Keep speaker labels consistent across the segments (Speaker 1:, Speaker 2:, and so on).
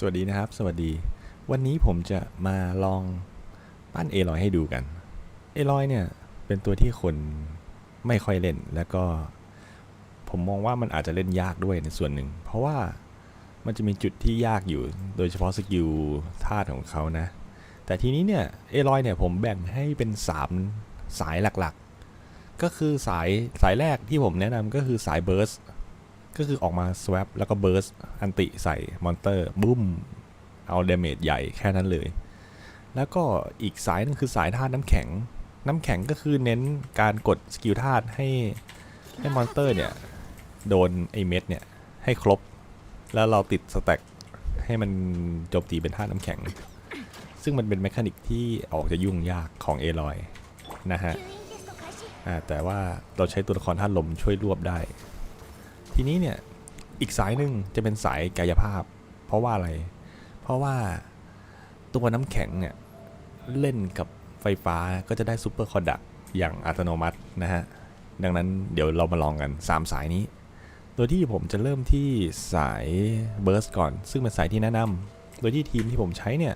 Speaker 1: สวัสดีนะครับ สวัสดี วันนี้ผมจะมาลองปั้นเอลอยให้ดูกัน เอลอยเนี่ยเป็นตัวที่คนไม่ค่อยเล่น แล้วก็ผมมองว่ามันอาจจะเล่นยากด้วยในส่วนหนึ่ง เพราะว่ามันจะมีจุดที่ยากอยู่ โดยเฉพาะสกิลธาตุของเขานะ แต่ทีนี้เนี่ยเอลอยเนี่ยผมแบ่งให้เป็น 3 สายหลักๆ ก็คือสายสายแรกที่ผมแนะนำก็คือสายเบิร์ส ก็คือออกมา swap แล้วก็ burst อันติใส่มอนเตอร์บุ้ม เอาเดเมจใหญ่แค่นั้นเลย แล้วก็อีกสายนึงคือสายธาตุน้ำแข็ง น้ำแข็งก็คือเน้นการกดสกิลธาตุให้ให้มอนเตอร์เนี่ย โดนไอเม็ดเนี่ย ให้ครบ แล้วเราติดสแต็กให้มันโจมตีเป็นธาตุน้ำแข็ง ซึ่งมันเป็นแมคานิกที่ออกจะยุ่งยากของเอลอยนะฮะแต่ว่าเราใช้ตัวละครธาตุลมช่วยรวบได้ ทีนี้เนี่ยอีกสายหนึ่งจะเป็นสายกายภาพ เพราะว่าอะไร เพราะว่าตัวน้ำแข็งเนี่ยเล่นกับไฟฟ้าก็จะได้ซูเปอร์คอนดักอย่างอัตโนมัตินะฮะ ดังนั้นเดี๋ยวเรามาลองกัน 3 สายนี้ โดยที่ผมจะเริ่มที่สายเบิร์สก่อน ซึ่งเป็นสายที่แนะนำโดยที่ทีมที่ผมใช้เนี่ย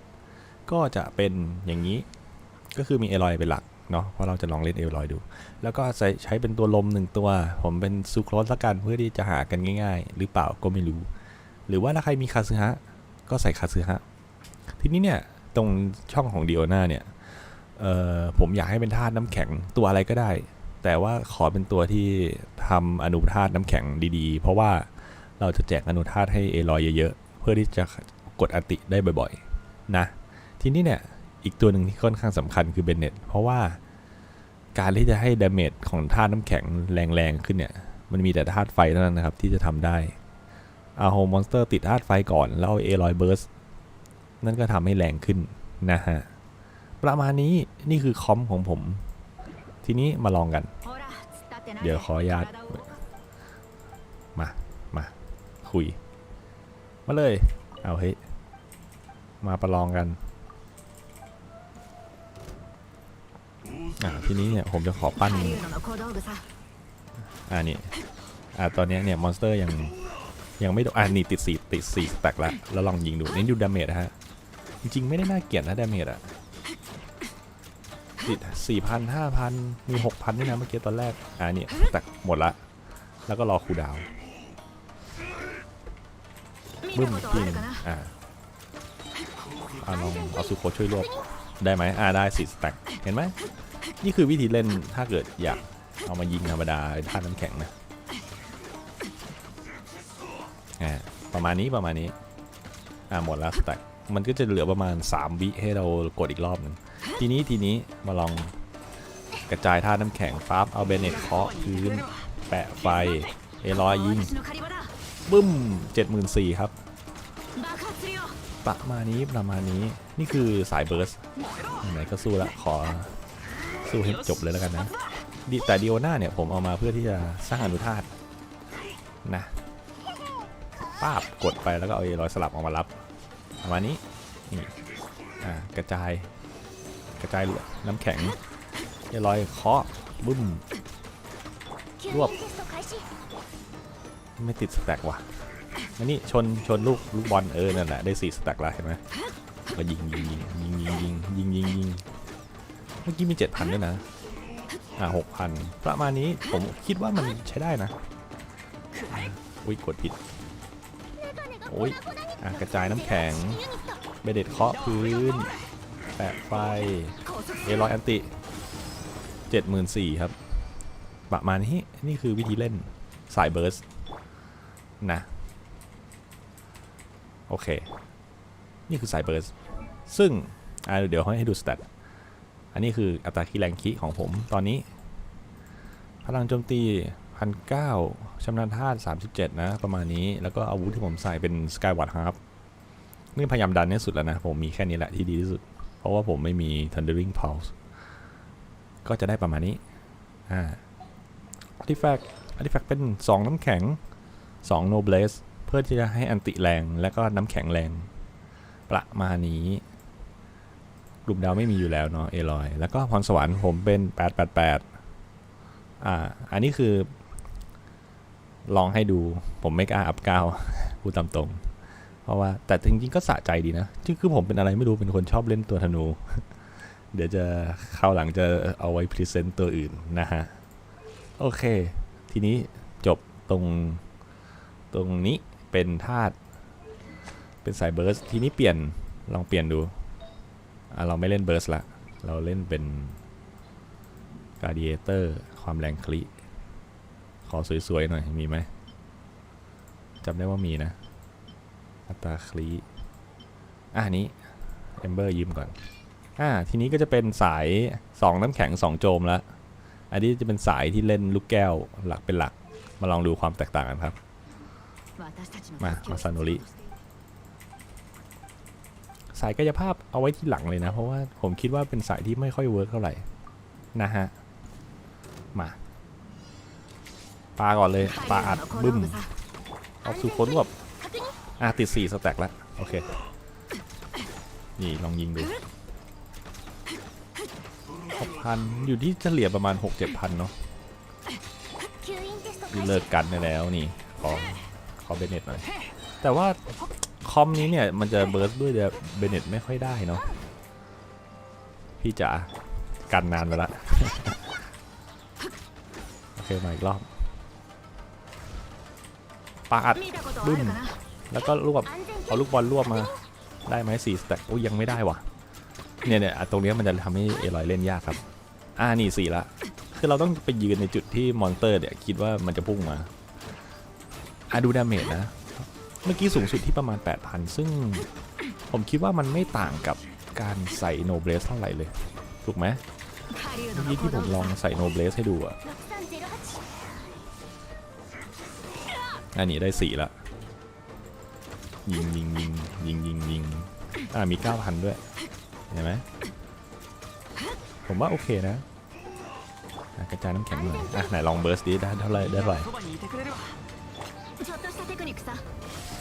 Speaker 1: ก็จะเป็นอย่างนี้ ก็คือมีเอลอยเป็นหลัก เนาะเพราะเราจะลองเล่นเอลอยดู แล้วก็ใช้ใช้เป็นตัวลมหนึ่งตัว ผมเป็นซูโครสละกันเพื่อที่จะหากันง่าย ๆ หรือเปล่าก็ไม่รู้ หรือว่าถ้าใครมีคาซึฮะก็ใส่คาซึฮะทีนี้เนี่ยตรงช่องของเดียนาเนี่ยเอ่อผมอยากให้เป็นธาตุน้ำแข็งตัวอะไรก็ได้ แต่ว่าขอเป็นตัวที่ทำอนุธาตุน้ำแข็งดีๆ เพราะว่าเราจะแจกอนุธาตุให้เอลอยเยอะๆเพื่อที่จะกดอติได้บ่อยๆนะทีนี้เนี่ยอีกตัวหนึ่งที่ค่อนข้างสำคัญคือเบนเน็ตเพราะว่า การที่จะให้ดาเมจของธาตุน้ำแข็งแรงๆขึ้นเนี่ย มันมีแต่ธาตุไฟเท่านั้นนะครับ ที่จะทำได้เอาโฮมอนสเตอร์ติดธาตุไฟก่อน แล้วเอาเอลอยเบิร์สนั่นก็ทำให้แรงขึ้นนะฮะ ประมาณนี้นี่คือคอมของผม ทีนี้มาลองกัน
Speaker 2: เดี๋ยวขอญาต
Speaker 1: มา มา คุย มาเลย เอาเฮ้ยมาประลองกัน อ่าทีนี้เนี่ยผมจะขอปั้นอ่านี่อ่าตอนนี้เนี่ยมอนสเตอร์ยังยังไม่โดนอ่านี่ติดสี่ติดสี่สแต็กแล้วแล้วลองยิงดูนี่ดูดาเมจนะฮะจริงๆไม่ได้น่าเกลียดนะดาเมจอะติดสี่พันห้าพันมีหกพันด้วยนะเมื่อกี้ตอนแรกอ่าเนี่ยแต็กหมดละแล้วก็รอคูดาวบึ้มพิงอ่าเอาลองเอาสุโคช่วยรวบได้ไหมอ่าได้สี่สแต็กเห็นไหม นี่คือวิธีเล่นถ้าเกิดอยากเอามายิงธรรมดาท่าน้ำแข็งนะอ่าประมาณนี้ประมาณนี้ อ่าหมดแล้วสแต็กมันก็จะเหลือประมาณ 3 วิให้เรากดอีกรอบหนึ่งทีนี้ทีนี้มาลองกระจายท่าน้ำแข็งฟับเอาเบเน็ตเคาะพื้นแปะไฟเอลอยยิงบึ้ม74,000ครับประมาณนี้ประมาณนี้นี่คือสายเบิร์สไหนก็สู้ละขอ สู้ให้จบเลยแล้วกันนะแต่ดิโอน่าเนี่ยผมเอามาเพื่อที่จะสร้างอนุธาตนะป้าบกดไปแล้วก็เอาเอรอยสลับออกมารับประมาณนี้นี่อ่ากระจาย กระจายน้ำแข็งเอรอยเคาะบึ้มรวบไม่ติดสแต็กว่ะอันนี้ชนชนลูกลูกบอลเออนั่นแหละได้สี่สแต็กแล้วเห็นไหมก็ยิงยิงยิงยิงยิงยิงยิงยิง เมื่อกี้มีเจ็ดพันด้วยนะ อ่าหกพันประมาณนี้ผมคิดว่ามันใช้ได้นะ อุ้ยกดผิด โอ้ยอะกระจายน้ำแข็งเบเด็ดเคาะพื้น แปะไฟ เอรอยอันติเจ็ดหมื่นสี่ครับ ประมาณนี้ นี่คือวิธีเล่นสายเบิร์สนะ โอเค นี่คือสายเบิร์สซึ่งเดี๋ยวให้ดูสแตท อันนี้คืออัตราคีแรงคีของผมตอนนี้ พลังโจมตีพันเก้าชำนาญธาตุ37 นะ ประมาณนี้แล้วก็อาวุธที่ผมใส่เป็น Skyward Harp นี่พยายามดันที่สุดแล้วนะ ผมมีแค่นี้แหละที่ดีที่สุด เพราะว่าผมไม่มี Thundering Pulse ก็จะได้ประมาณนี้อ่า Artifact Artifact เป็น 2 น้ำแข็ง 2 Noblesse เพื่อที่จะให้อันติแรงและก็น้ำแข็งแรง ประมาณนี้ กลุ่มดาวไม่มีอยู่แล้วเนาะเอลอย แล้วก็พรสวรรค์ผมเป็น 888 อ่า อันนี้คือ ลองให้ดูผมไม่กล้าอัพก้าวพูดตามตรง เพราะว่าแต่จริงๆก็สะใจดีนะจริงคือผมเป็นอะไรไม่รู้เป็นคนชอบเล่นตัวธนู เดี๋ยวจะคราหลังจะเอาไว้พรีเซนต์ตัวอื่นนะฮะ โอเค ทีนี้จบตรงตรงนี้เป็นธาตุเป็นสายเบิร์สทีนี้เปลี่ยนลองเปลี่ยนดู เราไม่เล่นเบิร์สละ เราเล่นเป็นการดีเอเตอร์ความแรงคลิขอสวย ๆ หน่อย มีไหมจำได้ว่ามีนะ อัตราคลีอ่านี้เอมเบอร์ยืมก่อน อ่า ทีนี้ก็จะเป็นสาย 2 น้ำแข็ง 2 โจมแล้ว อันนี้จะเป็นสายที่เล่นลูกแก้วหลักเป็นหลัก มาลองดูความแตกต่างกันครับ
Speaker 2: มา
Speaker 1: มาซา
Speaker 2: นุริ
Speaker 1: สายกายภาพเอาไว้ที่หลังเลยนะ เพราะว่าผมคิดว่าเป็นสายที่ไม่ค่อยเวิร์กเท่าไหร่ นะฮะ มาปาก่อนเลยปาอัดบึ้มออกสู่คนรวบอะติดสี่สแต็กแล้วโอเค นี่ลองยิงดูหกพันอยู่ที่เฉลี่ยประมาณหกเจ็ดพันเนาะนี่เลิกกันไปแล้วนี่ ขอ ขอเบเน็ตหน่อย แต่ว่า คอมนี้เนี่ยมันจะเบิร์สด้วยเบเน็ตไม่ค่อยได้เนาะพี่จ๋ากันนานไปละโอเคมาอีกรอบปาอัดบึ้มแล้วก็รวบเอาลูกบอลรวบมาได้ไหมสี่สแต็กโอ้ยังไม่ได้วะเนี่ยเนี่ยตรงเนี้ยมันจะทำให้เอลอยเล่นยากครับ อ่านี่สี่ละคือเราต้องไปยืนในจุดที่มอนเตอร์เนี่ยคิดว่ามันจะพุ่งมาอะดูดาเมจนะ เมื่อกี้สูงสุดที่ประมาณ 8,000 ซึ่งผมคิดว่ามันไม่ต่างกับการใส่โนเบลสเท่าไหร่เลย ถูกไหมเมื่อกี้ที่ผมลองใส่โนเบลสให้ดูอะอันนี้ได้สี่ละ ยิงยิงยิงยิงยิงยิงอ่ามีเก้าพันด้วย เห็นไหมผมว่าโอเคนะกระจายน้ำแข็งหน่อยอะไหนลองเบิร์สดีได้เท่าไรได้เท่าไร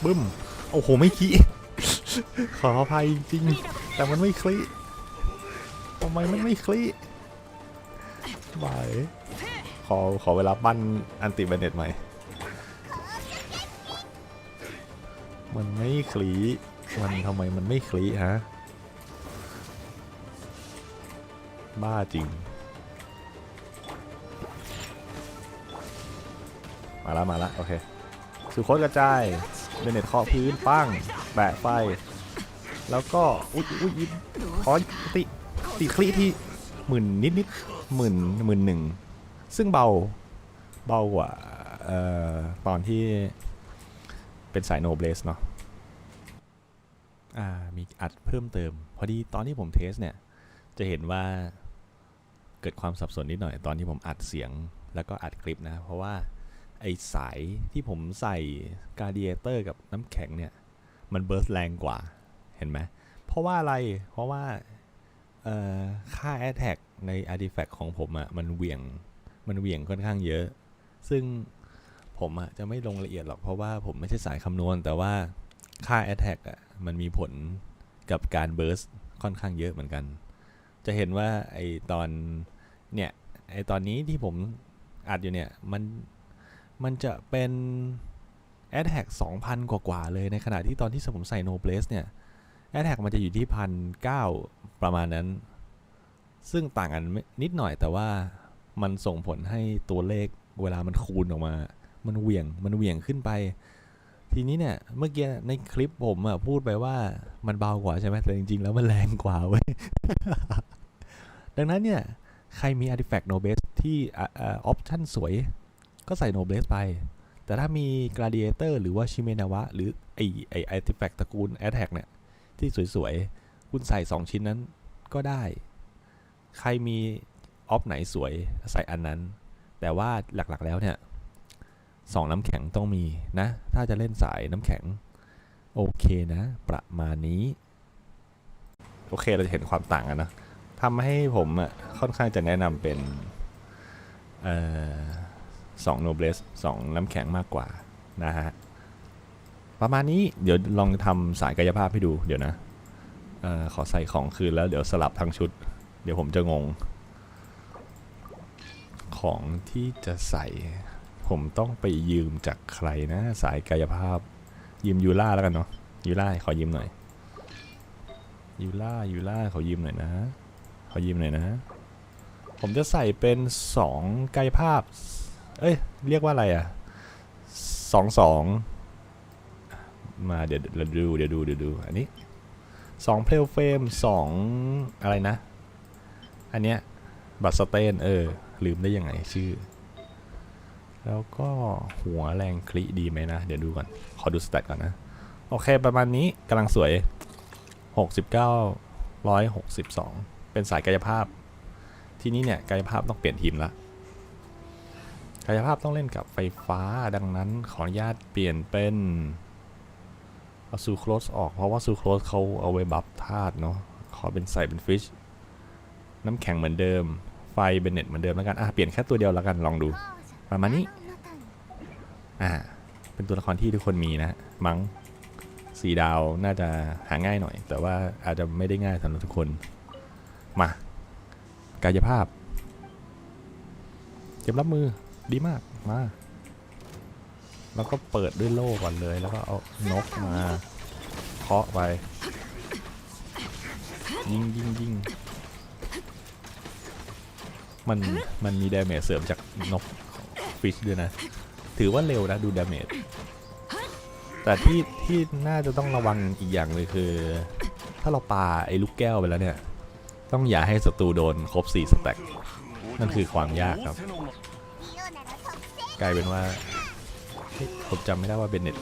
Speaker 1: บึ้ม โอ้โห ไม่ขี้ขออภัยจริง แต่มันไม่คลิทำไมมันไม่คลิไหวขอ ขอเวลาปั้นอันติเบเน็ตใหม่ มันไม่คลีมันทำไมมันไม่คลีฮะ บ้าจริง มาละมาละโอเค สุโคตกระจาย เบนเน็ตเคาะพื้นปั้งแปะไฟ แล้วก็ อุ๊ยอุ๊ยอุ๊ยขอติติคลีที่หมื่นนิดนิดหมื่นหมื่นหนึ่ง ซึ่งเบาเบากว่าเอ่อตอนที่เป็นสายโนเบสเนาะอ่ามีอัดเพิ่มเติม พอดีตอนที่ผมเทสเนี่ย จะเห็นว่าเกิดความสับสนนิดหน่อยตอนที่ผมอัดเสียงแล้วก็อัดคลิปนะ เพราะว่า ไอสายที่ผมใส่กา d เ a เตอร์กับน้ำแข็งเนี่ย มันเบิร์สแรงกว่าเห็นไหมเพราะว่าอะไรเพราะว่าค่า Attack ใน Artifact ของผมอะ่ะมันเหวี่ยงมันเหวี่ยงค่อนข้างเยอะ ซึ่งผมอะ่ะจะไม่ลงละเอียดหรอกเพราะว่าผมไม่ใช่สายคำนวณ แต่ว่าค่า Attack อะ่ะมันมีผลกับการเบิร์สค่อนข้างเยอะเหมือนกัน จะเห็นว่าไอตอนเนี่ยไอตอนนี้ที่ผมอัดอยู่เนี่ยมัน มันจะเป็น a d t a c 2,000 กว่าๆเลย ในขณะที่ตอนที่ผมใส่ No Place เนี่ย a d t a c มันจะอยู่ที่พันเประมาณนั้น ซึ่งต่างกันนิดหน่อยแต่ว่ามันส่งผลให้ตัวเลขเวลามันคูณออกมา มันเหวี่ยง มันเหวี่ยงขึ้นไป ทีนี้เนี่ย เมื่อกี้ในคลิปผมอะพูดไปว่ามันเบากว่าใช่ไหมแต่จริง ๆ แล้วมันแรงกว่าเว้ย ดังนั้นเนี่ย ใครมี Artifact No Base ที่ออปชั่นสวย ก็ใส่ No Base ไป แต่ถ้ามี Gladiator หรือว่า Shimenawa หรือไอไอ Artifact ตระกูล Attack เนี่ย ที่สวยๆ คุณใส่ 2 ชิ้นนั้นก็ได้ ใครมีออฟไหนสวยใส่อันนั้น แต่ว่าหลักๆแล้วเนี่ยสองน้ำแข็งต้องมีนะ ถ้าจะเล่นสายน้ำแข็ง โอเคนะ ประมาณนี้ โอเคเราจะเห็นความต่างกันนะทำให้ผมอะค่อนข้างจะแนะนำเป็น เอ่อ สองโนเบสสองน้ำแข็งมากกว่านะฮะประมาณนี้เดี๋ยวลองทำสายกายภาพให้ดูเดี๋ยวนะออขอใส่ของคืนแล้วเดี๋ยวสลับทั้งชุด เดี๋ยวผมจะงง ของที่จะใส่ ผมต้องไปยืมจากใครนะ สายกายภาพ ยืมยูล่าแล้วกันเนาะยูล่าขอยืมหน่อยยูล่ายูล่าขอยืมหน่อยนะขอยืมหน่อยนะ ผมจะใส่เป็นสองกายภาพ เอ้ย เรียกว่าอะไรอะสองสองมาเดี๋ยวเดี๋ยวดูเดี๋ยวดูเดี๋ยวดูอันนี้สองเพลเฟรมสองอะไรนะ อันเนี้ยบัตรสเตนเออ ลืมได้ยังไงชื่อ แล้วก็หัวแรงคลิดีไหมนะ เดี๋ยวดูก่อน ขอดูสแตทก่อนนะ โอเคประมาณนี้กำลังสวย 69 162 เป็นสายกายภาพ ทีนี้เนี่ย กายภาพต้องเปลี่ยนทีมละ กายภาพต้องเล่นกับไฟฟ้าดังนั้นขออนุญาตเปลี่ยนเป็นเอาซูโครสออกเพราะว่าซูโครสเขาเอาไว้บัฟธาตุเนาะขอเป็นใส่เป็นฟิชน้ำแข็งเหมือนเดิม ไฟเบนเน็ตเหมือนเดิมแล้วกันอะเปลี่ยนแค่ตัวเดียวแล้วกันลองดูประมาณนี้อ่าเป็นตัวละครที่ทุกคนมีนะมั้งสีดาวน่าจะหาง่ายหน่อย แต่ว่าอาจจะไม่ได้ง่ายสำหรับทุกคนมากายภาพเตรียมรับมือ ดีมาก มา แล้วก็เปิดด้วยโล่ก่อนเลย แล้วก็เอานกมาเคาะไป ยิงยิงยิงมัน มันมีดาเมจเสริมจากนกฟิชด้วยนะ ถือว่าเร็วนะ ดูดาเมจ แต่ที่ ที่น่าจะต้องระวังอีกอย่างเลยคือ ถ้าเราปาไอ้ลูกแก้วไปแล้วเนี่ย ต้องอย่าให้ศัตรูโดนครบ4สแต็กนั่นคือความยากครับ กลายเป็นว่าผมจำไม่ได้ว่าเบนเน็ต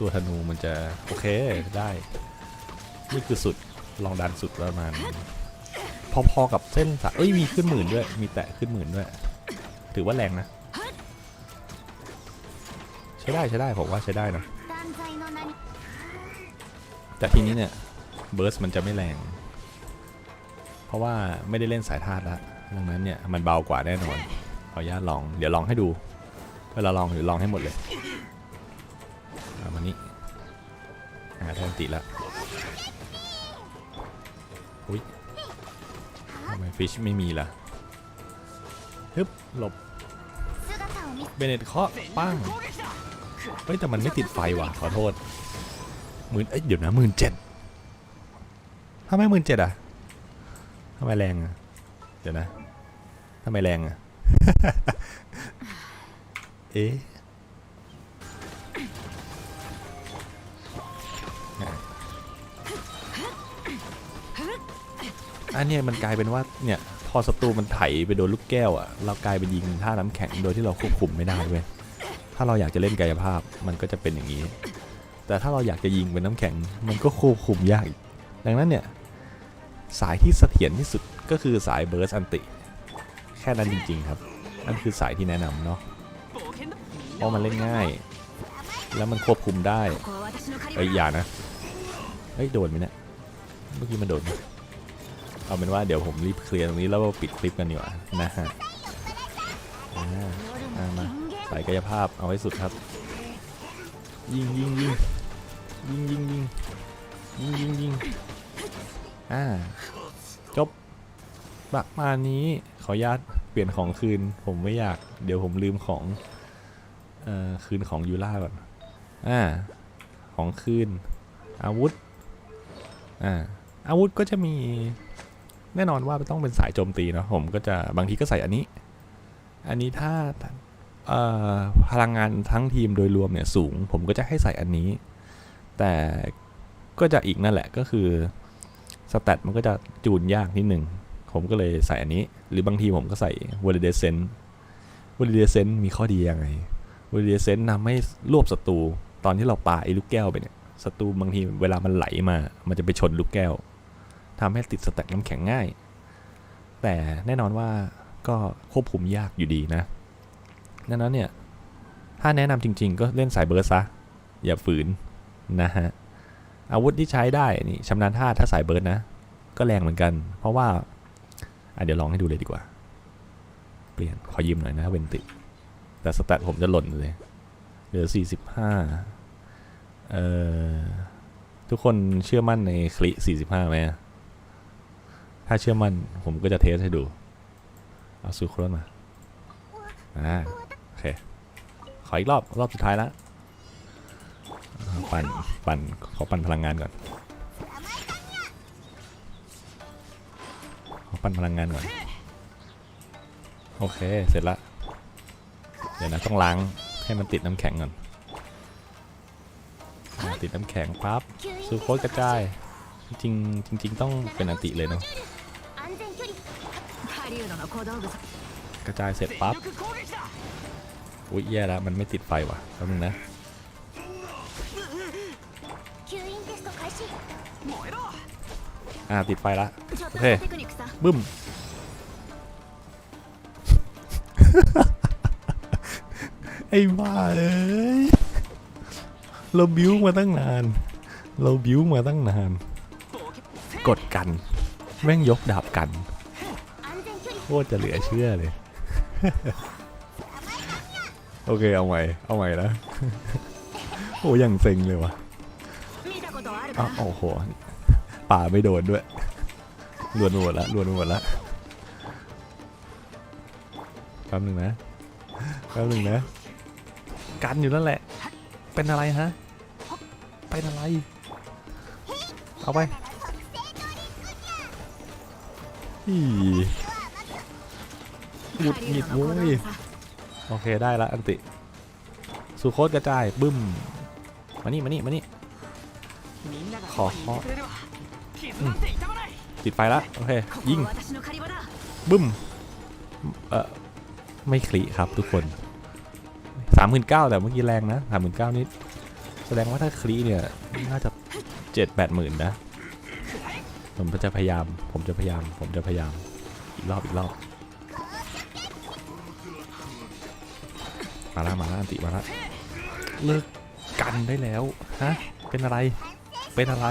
Speaker 1: ตัวธนูมันจะ โอเคได้ นี่คือสุดลองดันสุดประมาณพอๆกับเส้นสายเอ้ยมีขึ้นหมื่นด้วย มีแตะขึ้นหมื่นด้วย ถือว่าแรงนะ ใช้ได้ใช้ได้ผมว่าใช้ได้นะแต่ทีนี้เนี่ยเบิร์สมันจะไม่แรง เพราะว่าไม่ได้เล่นสายธาตุแล้วดังนั้นเนี่ยมันเบากว่าแน่นอน ขออนุญาตลอง เดี๋ยวลองให้ดูเวลาลองหรือลองให้หมดเลยเอามานี้อ่าแทนติแล้วอุ้ยทำไมฟิชไม่มีล่ะฮึบหลบเบเนตเคาะปั้งเฮ้ยแต่มันไม่ติดไฟว่ะขอโทษหมื่นเอ้ยเดี๋ยวนะหมื่นเจ็ดทำไมหมื่นเจ็ดอะทำไมแรงอะเดี๋ยวนะทำไมแรงอะ เอ๊ะอันนี้มันกลายเป็นว่าเนี่ยพอศัตรูมันไถไปโดนลูกแก้วอะเรากลายเป็นยิงท่าน้ำแข็งโดยที่เราควบคุมไม่ได้เว้ยถ้าเราอยากจะเล่นกายภาพมันก็จะเป็นอย่างนี้ แต่ถ้าเราอยากจะยิงเป็นน้ำแข็งมันก็ควบคุมยากดังนั้นเนี่ยสายที่เสถียรที่สุดก็คือสายเบิร์สอันติ ค่นั้นจริง ๆ ครับ นั่นคือสายที่แนะนำเนาะเพราะมันเล่นง่าย แล้วมันควบคุมได้เอ้ยอย่านะเฮ้ยโดนไหมเนี่ยเมื่อกี้มันโดนไหมเอาเป็นว่าเดี๋ยวผมรีบเคลียร์ตรงนี้แล้วปิดคลิปกันดีกว่านะฮะอ่าอ่ามาสายกายภาพเอาให้สุดครับ ยิงยิงยิงยิงยิงยิงยิงยิงยิงอ่าจบประมาณนี้ ขออนุญาตเปลี่ยนของคืน ผมไม่อยาก เดี๋ยวผมลืมของเอ่อคืนของยูล่าก่อน อ่า ของคืน อาวุธ อ่า อาวุธก็จะมี แน่นอนว่าต้องเป็นสายโจมตีเนาะ ผมก็จะบางทีก็ใส่อันนี้ อันนี้ถ้าพลังงานทั้งทีมโดยรวมเนี่ยสูง ผมก็จะให้ใส่อันนี้ แต่ก็จะอีกนั่นแหละก็คือสแตทมันก็จะจูนยากนิดหนึ่ง ผมก็เลยใส่อันนี้ หรือบางทีผมก็ใส่ v a l i d a t i o n v a l i d a t i o n มีข้อดียังไง v a l i d a t i o n ทำให้รวบศัตรูตอนที่เราปาไอ้ลูกแก้วไปเนี่ยศัตรูบางทีเวลามันไหลมา มันจะไปชนลูกแก้วทำให้ติดสแต็กน้ำแข็งง่าย แต่แน่นอนว่าก็ควบคุมยากอยู่ดีนะ ดังนั้นเนี่ย ถ้าแนะนำจริง ๆ ก็เล่นสายเบิร์ซะ อย่าฝืนนะฮะ อาวุธที่ใช้ได้นี่ชำนาญท่าถ้าสายเบิร์สนะ ก็แรงเหมือนกัน เพราะว่า อะเดี๋ยวลองให้ดูเลยดีกว่า เปลี่ยนขอยืมหน่อยนะเวนติ แต่สแตทผมจะหล่นเลยเหลือ 45 เอ่อ ทุกคนเชื่อมั่นในคลิ 45ไหมถ้าเชื่อมั่นผมก็จะเทสให้ดู เอาซูโครนมา อ่า โอเค ขออีกรอบ รอบสุดท้ายล้วปั่น ปั่น ขอปั่นพลังงานก่อน ปั้นพลังงานก่อน โอเค เสร็จละ เดี๋ยวนะต้องล้างให้มันติดน้ำแข็งก่อน ติดน้ำแข็งปั๊บซูโคตกระจาย จริงจริงๆต้องเป็นอัติเลยเนาะกระจายเสร็จปั๊บ อุ้ยแย่แล้วมันไม่ติดไฟว่ะแล้วมึงนะ อ่าติดไฟละโอเคบึ้ม ไอ้บ้าเอ้ยเราบิ้วมาตั้งนาน เราบิ้วมาตั้งนาน กดกัน แม่งยกดาบกันโคตรจะเหลือเชื่อเลย โอเคเอาใหม่เอาใหม่นะ โอ้ยังเซ็งเลยวะ่ะโอ้โห ป่าไม่โดนด้วยลวนหมดละลวนหมดละแป๊บหนึ่งนะแป๊บหนึ่งนะ กันอยู่นั่นแหละ เป็นอะไรฮะ เป็นอะไร เอาไปอีหุดหงิดโว้ยโอเคได้ละอันติ สุโคตกระจายบึ้ม มานี่มานี่มานี่
Speaker 3: ขอเคา อื
Speaker 1: ติดไฟละโอเคยิงบึ้มเอ่อไม่คลีครับทุกคนสามหมื่นเก้าแต่เมื่อกี้แรงนะสามหมื่นเก้านี่แสดงว่าถ้าคลีเนี่ยน่าจะเจ็ดแปดหมื่นนะ ผมจะพยายาม ผมจะพยายาม ผมจะพยายาม อีกรอบอีกรอบ มาละมาละอันติมาละเลิกกันได้แล้วฮะเป็นอะไร เป็นอะไร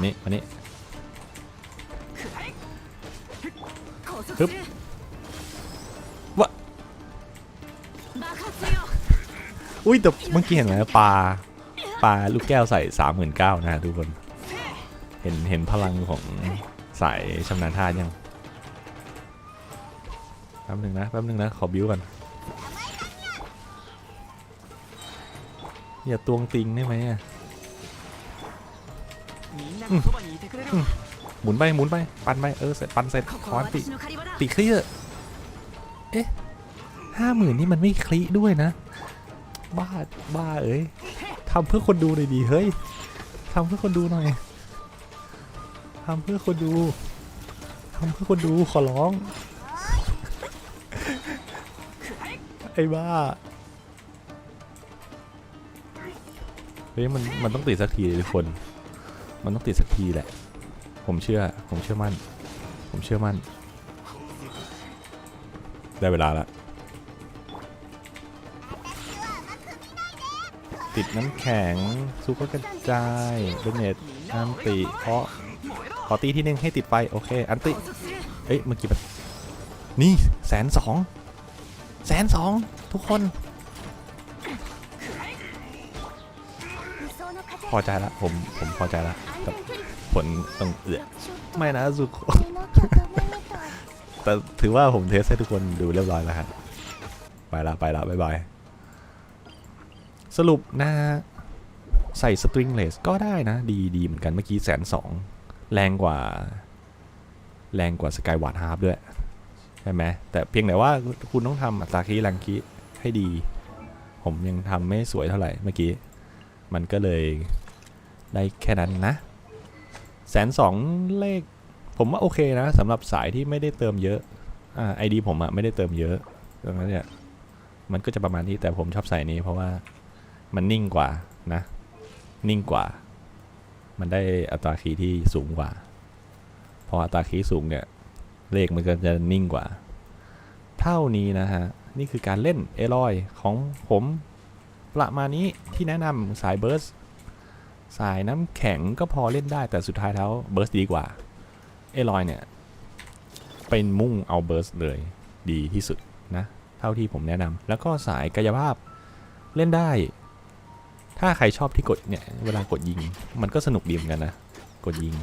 Speaker 1: มานี้มาน
Speaker 2: นี้
Speaker 1: ฮึบ
Speaker 2: วะ
Speaker 1: อุ้ยแต่เมื่อกี้เห็นไหมปลาปลาลูกแก้วใส่สามหมื่นเก้านะทุกคน เห็นเห็นพลังของสายชำนาญท่ายังแป๊บหนึ่งนะแป๊บหนึ่งนะ ขอบิ้วก่อนอย่าตวงติงได้ไหมอะ หมุนไปหมุนไปปันไปเออเสร็จปันเสร็จคอนติติคลีเอ๊ะห้าหมื่นนี่มันไม่คลีด้วยนะ บ้าบ้าเอ้ยทำเพื่อคนดูหน่อยดีเฮ้ยทำเพื่อคนดูหน่อยทำเพื่อคนดูทำเพื่อคนดูขอร้อง ไอ้บ้าเฮ้ยมันมันต้องติดสักทีเลยทุกคน มันต้องติดสักทีแหละ ผมเชื่อ ผมเชื่อมั่น ผมเชื่อมั่น ได้เวลาละ ติดน้ำแข็งซูเปอร์กระจายเบเนตอันติเพาะขอตีที่หนึ่งให้ติดไปโอเค อันติ เอ้ยเมื่อกี้มันนี่แสนสองแสนสองทุกคน พอใจละผมผมพอใจละกับผลตรงเอือไม่นะสุโคแต่ถือว่าผมเทสให้ทุกคนดูเรียบร้อยแล้วครับไปละไปละบายบายสรุปนะใส่สตริงเลสก็ได้นะ ดีดีเหมือนกันเมื่อกี้แสนสองแรงกว่า แรงกว่าสกายวาร์ทฮาร์ปด้วย ใช่ไหมแต่เพียงแต่ว่าคุณต้องทำอัตราคีแรงคีให้ดี ผมยังทำไม่สวยเท่าไหร่เมื่อกี้ มันก็เลย ได้แค่นั้นนะแสนสองเลข ผมว่าโอเคนะสำหรับสายที่ไม่ได้เติมเยอะอ่าไอดีผมอะไม่ได้เติมเยอะดังนั้นเนี่ยมันก็จะประมาณนี้แต่ผมชอบใส่นี้เพราะว่ามันนิ่งกว่านะ นิ่งกว่า มันได้อัตราคีย์ที่สูงกว่า พออัตราคีย์สูงเนี่ย เลขมันก็จะนิ่งกว่า เท่านี้นะฮะ นี่คือการเล่นเอลอยของผมประมาณนี้ที่แนะนำสายเบิร์ส สายน้ำแข็งก็พอเล่นได้แต่สุดท้ายแล้วเบิร์สดีกว่า เอลอยเนี่ย เป็นมุ่งเอาเบิร์สเลยดีที่สุดนะ เท่าที่ผมแนะนำแล้วก็สายกายภาพเล่นได้ ถ้าใครชอบที่กดเนี่ย เวลากดยิง มันก็สนุกดีเหมือนกันนะ กดยิง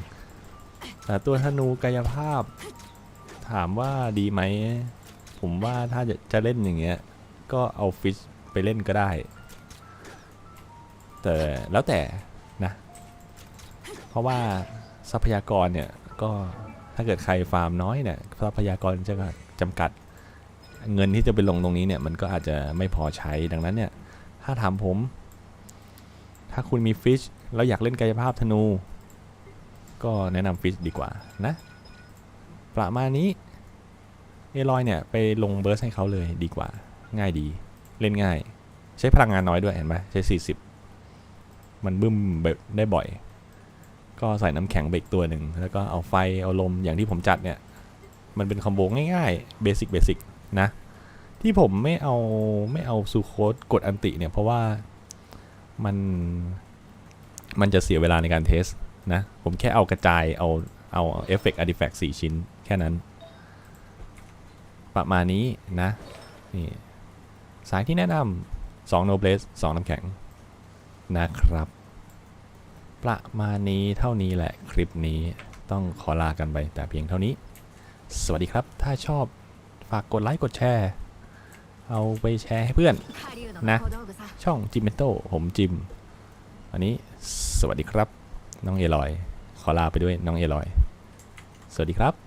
Speaker 1: แต่ตัวธนูกายภาพ ถามว่าดีไหม ผมว่าถ้าจะจะเล่นอย่างเงี้ย ก็เอาฟิชไปเล่นก็ได้ แต่แล้วแต่ ราะว่าทรัพยากรเนี่ยก็ถ้าเกิดใครฟาร์มน้อยเนี่ยทรัพยากรจะจำกัด เงินที่จะไปลงตรงนี้เนี่ยมันก็อาจจะไม่พอใช้ดังนั้นเนี่ยถ้าถามผม ถ้าคุณมีฟิชแล้วอยากเล่นกายภาพธนู ก็แนะนำฟิชดีกว่านะ ประมาณนี้เอลอยเนี่ยไปลงเบิร์สให้เขาเลยดีกว่า ง่ายดีเล่นง่าย ใช้พลังงานน้อยด้วยเห็นไหมใช้ 40 มันบึ้มแบบได้บ่อย ก็ใส่น้ำแข็งไปอีกตัวหนึ่งแล้วก็เอาไฟเอาลมอย่างที่ผมจัดเนี่ย มันเป็นคอมโบง่ายๆเบสิกเบสิกนะ ที่ผมไม่เอาไม่เอาซูโคดกดอันติเนี่ยเพราะว่ามันมันจะเสียเวลาในการเทสนะ ผมแค่เอากระจายเอาเอาเอฟเฟกต์อาร์ติแฟกต์สี่ชิ้นแค่นั้น ประมาณนี้นะ นี่สายที่แนะนำ2 no blaze 2น้ำแข็งนะครับ ประมาณนี้เท่านี้แหละคลิปนี้ต้องขอลากันไปแต่เพียงเท่านี้ สวัสดีครับ ถ้าชอบฝากกดไลค์กดแชร์ เอาไปแชร์ให้เพื่อนนะ ช่องจิมเมโต้ผมจิม อันนี้สวัสดีครับ น้องเอลอย ขอลาไปด้วยน้องเอลอย สวัสดีครับ